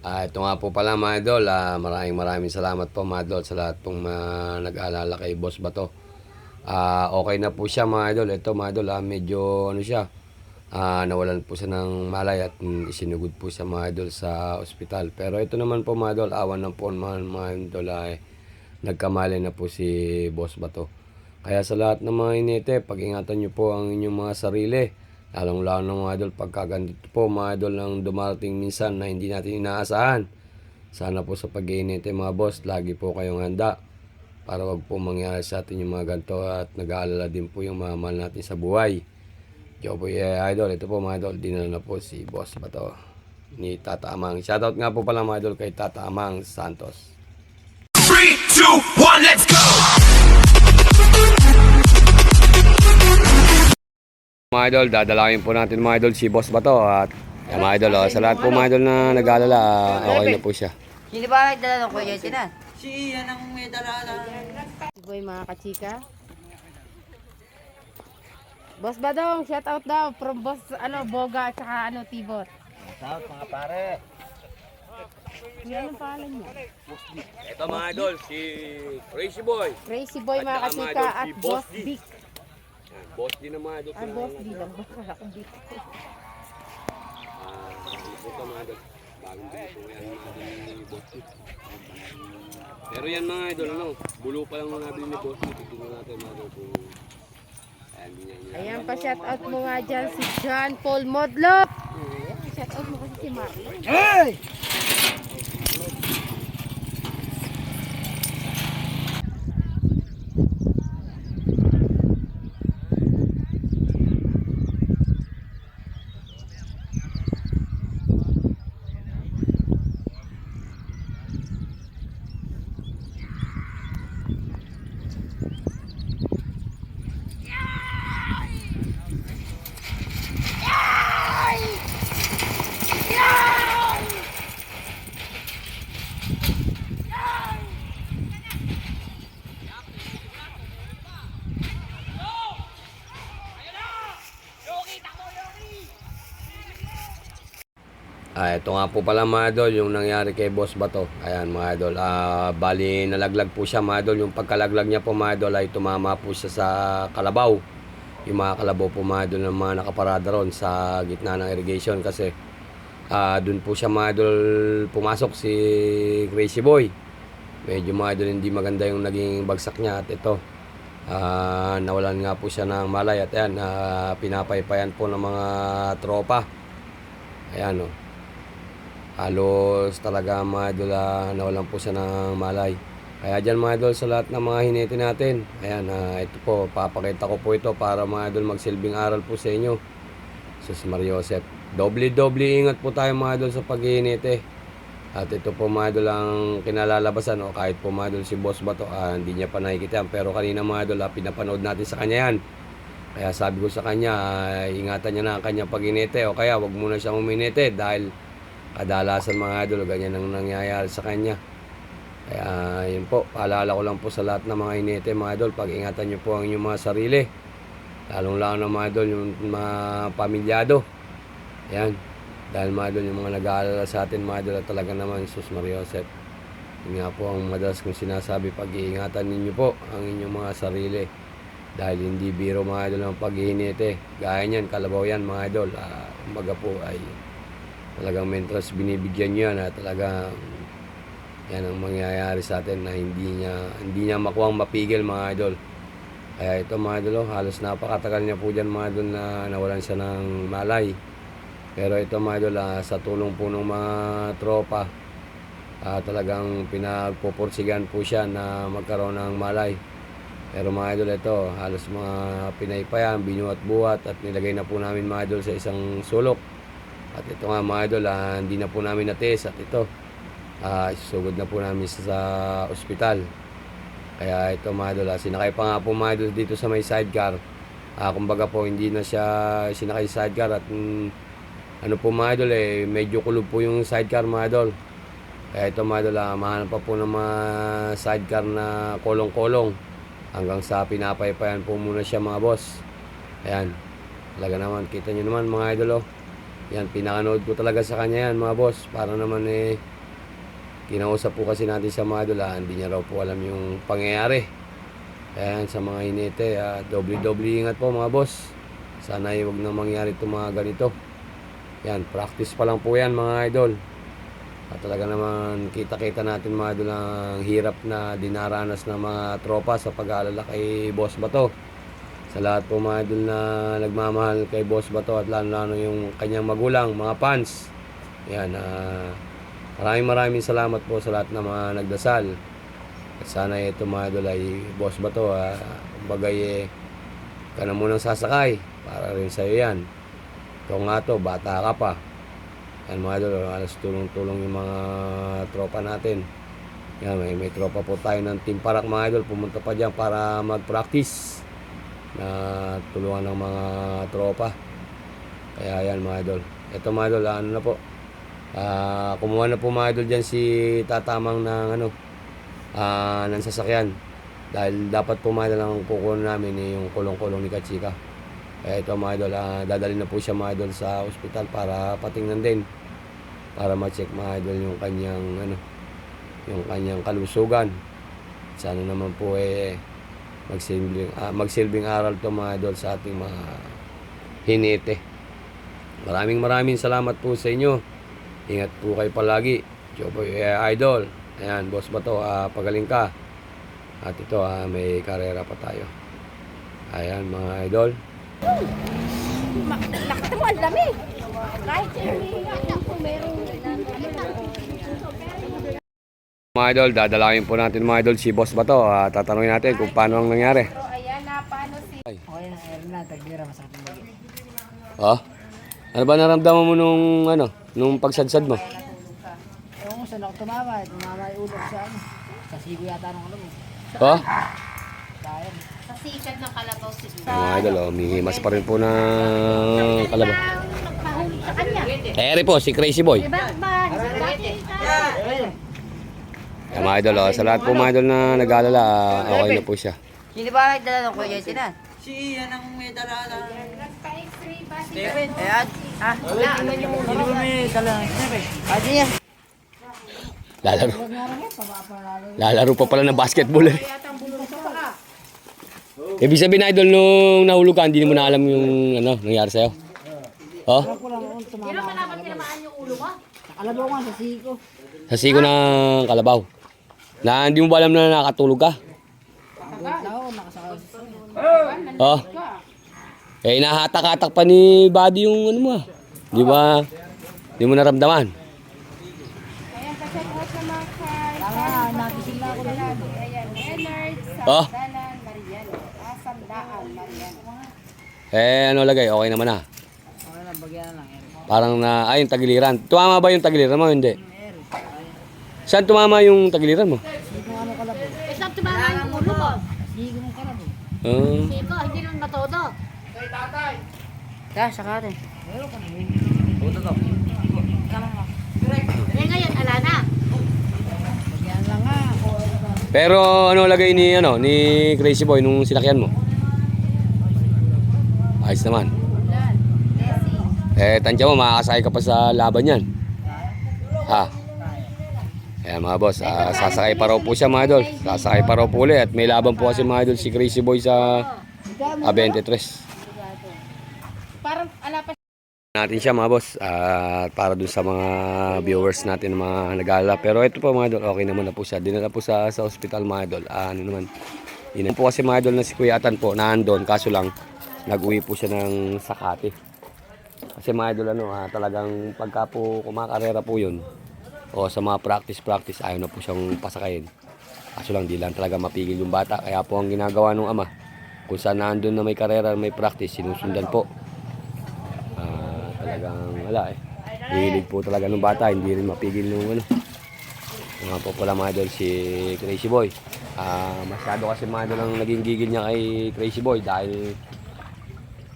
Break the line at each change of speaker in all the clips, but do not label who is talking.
Ah, ito nga po pala mga idol, ah, maraming maraming salamat po mga idol sa lahat pong ah, nag-aalala kay Boss Bato. Ah, okay na po siya mga idol. Ito mga idol, ah, medyo ano siya, ah, nawalan po siya ng malay at mm, isinugod po siya mga idol sa ospital. Pero ito naman po mga idol, awan ng po mga, mga idol ay nagkamali na po si Boss Bato. Kaya sa lahat ng mga inete, pag-ingatan nyo po ang inyong mga sarili. Lalong lalo ng mga idol, pagka ganito po mga idol ang dumarating minsan na hindi natin inaasahan. Sana po sa pag-iinite mga boss, lagi po kayong handa para wag po mangyari sa atin yung mga ganito at nag-aalala din po yung mga mahal natin sa buhay. Yo po eh, idol, ito po mga idol, dinala na po si boss pa to ni Tata Amang. Shoutout nga po pala mga idol kay Tata Amang Santos.
Three, two, one, let's go!
Mga idol, dadalawin po natin mga idol si Boss Bato at eh, mga idol, oh, sa lahat po mga idol na nag-aalala, ah, okay na po siya.
Sino ba dala ng kuya na?
Si yan ang may dala na.
Si Boy mga kachika. Boss Badong, shout out daw from Boss ano Boga at saka ano Tibor.
Shout mga pare.
Kuya, anong pangalan niya?
Ito mga idol, si Crazy Boy.
Crazy Boy
At
mga kachika at
Boss
Boss
D.
Vic.
Yan, boss din mga idol.
Ah, Boss D lang. Boss wala akong Vic.
Ah, ito mga idol. Bagong dito po yan mga idol ni Boss D. Pero yan mga idol, ano, bulo pa lang mga nabili ni Boss D. Titignan natin mga idol kung Ayan,
pa shout out mo nga dyan si John Paul Modlop. Shout out mo kasi si Marlon.
Hey!
Ah, ito nga po pala mga idol, yung nangyari kay Boss Bato. Ayan mga idol, ah, bali nalaglag po siya mga idol. Yung pagkalaglag niya po mga idol ay tumama po siya sa kalabaw. Yung mga kalabaw po mga idol ng mga nakaparada ron sa gitna ng irrigation kasi ah doon po siya mga idol pumasok si Crazy Boy. Medyo mga idol hindi maganda yung naging bagsak niya at ito. ah nawalan nga po siya ng malay at ayan, ah, pinapaypayan po ng mga tropa. Ayan o. Halos talaga mga idol ah, nawalan po siya ng malay. Kaya dyan mga idol sa lahat ng mga hinete natin. Ayan, ah, ito po, papakita ko po ito para mga idol magsilbing aral po sa inyo. Sus Mario Joseph. Doble-doble ingat po tayo mga idol sa paghihinete. At ito po mga idol ang kinalalabasan o kahit po mga idol si Boss Bato, ah, hindi niya pa nakikita. Pero kanina mga idol, ah, pinapanood natin sa kanya yan. Kaya sabi ko sa kanya, ah, ingatan niya na ang kanyang paghinete o kaya wag muna siyang uminete dahil kadalasan mga idol, ganyan ang nangyayari sa kanya. Kaya yun po, paalala ko lang po sa lahat ng mga inete mga idol, pag-ingatan niyo po ang inyong mga sarili. Lalong lalo na mga idol, yung mga pamilyado. Ayan. Dahil mga idol, yung mga nag-aalala sa atin mga idol, talaga naman, Sus Maria Joseph. Yun nga po ang madalas kong sinasabi, pag-iingatan ninyo po ang inyong mga sarili. Dahil hindi biro mga idol ang pag-iinite. Gaya niyan, kalabaw yan mga idol. Ah, kumbaga po ay talagang mentras binibigyan niyo yan at talagang yan ang mangyayari sa atin na hindi niya hindi niya makuwang mapigil mga idol. Kaya ito mga idol, oh, halos napakatagal niya po dyan mga idol na nawalan siya ng malay. Pero ito mga idol, ah, sa tulong po ng mga tropa, ah, talagang pinagpupursigan po siya na magkaroon ng malay. Pero mga idol ito, halos mga pinaypayan, binuhat-buhat at nilagay na po namin mga idol sa isang sulok. At ito nga mga idol, ah, hindi na po namin natis at ito, ah susugod na po namin sa, ospital. Kaya ito mga idol, ah, sinakay pa nga po mga idol dito sa may sidecar. Ah, kumbaga po hindi na siya sinakay sa sidecar at mm, ano po mga idol eh, medyo kulog po yung sidecar mga idol. Kaya ito mga idol, ah, mahanap pa po ng mga sidecar na kolong-kolong hanggang sa pinapaypayan po muna siya mga boss. Ayan, talaga naman, kita nyo naman mga idol oh. Yan, pinakanood ko talaga sa kanya yan mga boss. Para naman eh, kinausap po kasi natin sa mga idol, ah, hindi niya raw po alam yung pangyayari. Ayan, sa mga inete, ah, doble-doble ingat po mga boss. Sana ay huwag na mangyari itong mga ganito. Yan, practice pa lang po yan mga idol. At talaga naman kita-kita natin mga idol ang hirap na dinaranas ng mga tropa sa pag-aalala kay Boss Bato. Sa lahat po mga idol na nagmamahal kay Boss Bato at lalo-lalo yung kanyang magulang, mga fans. Yan, ah, maraming maraming salamat po sa lahat ng mga nagdasal. At sana ito mga idol ay Boss Bato, ah, kumbaga eh, ka na munang sasakay para rin sa'yo yan. Ikaw nga to, bata ka pa. Yan mga idol, alas tulong-tulong yung mga tropa natin. Yan, may, may tropa po tayo ng Team Parak mga idol. Pumunta pa dyan para mag-practice na tulungan ng mga tropa. Kaya yan mga idol. Ito mga idol, ano na po. Ah, kumuha na po mga idol dyan si tatamang ng ano, ah, ng sasakyan. Dahil dapat po mga idol ang kukunin namin eh, yung kulong-kulong ni Kachika. Kaya ito mga idol, ah, dadalhin na po siya mga idol sa ospital para patingnan din. Para ma-check mga idol yung kanyang ano, yung kanyang kalusugan. Sana naman po eh magsilbing, ah, magsilbing aral to mga idol sa ating mga hinete. Maraming maraming salamat po sa inyo. Ingat po kayo palagi. Joboy eh, Idol. Ayan, boss ba to? Ah, pagaling ka. At ito, ah, may karera pa tayo. Ayan, mga idol.
Ang dami. Kahit hindi ako merong
Mga idol, dadalawin po natin mga idol si boss ba to? Ah, tatanungin natin kung paano ang nangyari.
Ayan na, paano si...
Okay na, air na, tagbira masakit bagi.
Oh? Ano ba naramdaman mo nung ano, nung pagsadsad mo?
Ewan ko saan ako tumama, tumama yung ulo sa ano. Sa sigo yata ng alam mo.
Oh?
Sayang.
Sa sikat ng kalabaw si
Mga idol, oh, mihimas pa rin po ng kalabaw.
Sa kanya.
Eh, po, si Crazy Boy.
Diba ba?
Yan, mga idol, oh, sa lahat po mga idol na nag-aalala, ah, okay na po siya.
Sino ba nagdala ng kuya tinan?
Si yan ang may dala na...
Nagpa-x-ray ba si
Ayan. Ah,
Sino ba may dala ng Steven?
adi niya.
Lalaro. Lalaro pa pala ng basketball eh. Ibig sabihin idol nung nahulog ka, hindi mo na alam yung ano, nangyari sa'yo. Oh?
Ako lang ako tumama. Sa kalabaw nga, sa sigo.
Sa siko ng kalabaw. Na hindi mo ba alam na nakatulog ka?
Sa.
Oh? Eh, nahatak-hatak pa ni Buddy yung ano mo ah. Di ba? Di mo naramdaman.
Ayan, pa-check out naman kay
Tama, nagising na ako doon.
Ayan, Leonard
Oh.
Sandalan Mariano. Ah, Sandaan Mariano.
Eh, ano lagay? Okay naman ah.
Okay na, bagyan na lang. Yan.
Parang na, ay, yung tagiliran. Tumama ba yung tagiliran mo? Hindi. Saan tumama yung tagiliran mo?
Ano.
Eh, saan tumama yung ulo mo?
Sigo ng kalabaw.
Ah.
Siko, hindi naman matodo.
Ta, saka rin.
Meron ka na yun.
Eh, ngayon, ala na.
Lang nga.
Pero ano lagay ni ano ni Crazy Boy nung sinakyan mo? Ayos naman. Eh, tansya mo, makakasakay ka pa sa laban yan. Ha? Ayan mga boss, ah, sasakay pa raw po siya mga idol. Sasakay pa raw po ulit. At may laban po kasi mga idol si Crazy Boy sa A23.
Parang ala pa
natin siya mga boss at para dun sa mga viewers natin na mga nag-aalala pero ito po mga idol okay naman na po siya dinala po sa sa hospital mga idol Ah, ano naman yun po kasi mga idol na si Kuya Atan po naandun kaso lang nag-uwi po siya ng Sakati kasi mga idol ano ah, talagang pagka po kumakarera po yun o sa mga practice practice ayaw na po siyang pasakayin kaso lang di lang talaga mapigil yung bata kaya po ang ginagawa ng ama kung saan naandun na may karera may practice sinusundan po Ah, talagang wala eh. Hilig po talaga ng bata, hindi rin mapigil nung ano. Mga po pala mga idol si Crazy Boy. Ah, masyado kasi mga idol ang naging gigil niya kay Crazy Boy dahil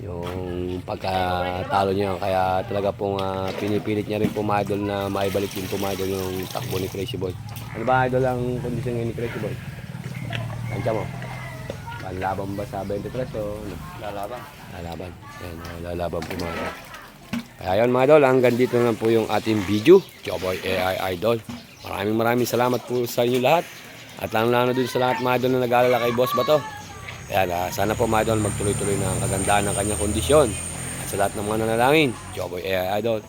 yung pagkatalo niya kaya talaga pong ah, pinipilit niya rin po mga idol na maibalik din po mga idol yung takbo ni Crazy Boy. Ano ba idol ang kondisyon ngayon ni Crazy Boy? Tansya mo? Lalaban ba sa 23 o ano?
Lalaban.
Lalaban. Ayan, oh, lalaban po mga Kaya yun mga idol, hanggang dito na lang po yung ating video. Joboy AI Idol. Maraming maraming salamat po sa inyo lahat. At lang lalo din sa lahat mga idol na nag-aalala kay Boss Bato. Kaya ah, sana po mga idol magtuloy-tuloy na ang kagandahan ng kanyang kondisyon. At sa lahat ng mga nanalangin, Joboy AI Idol.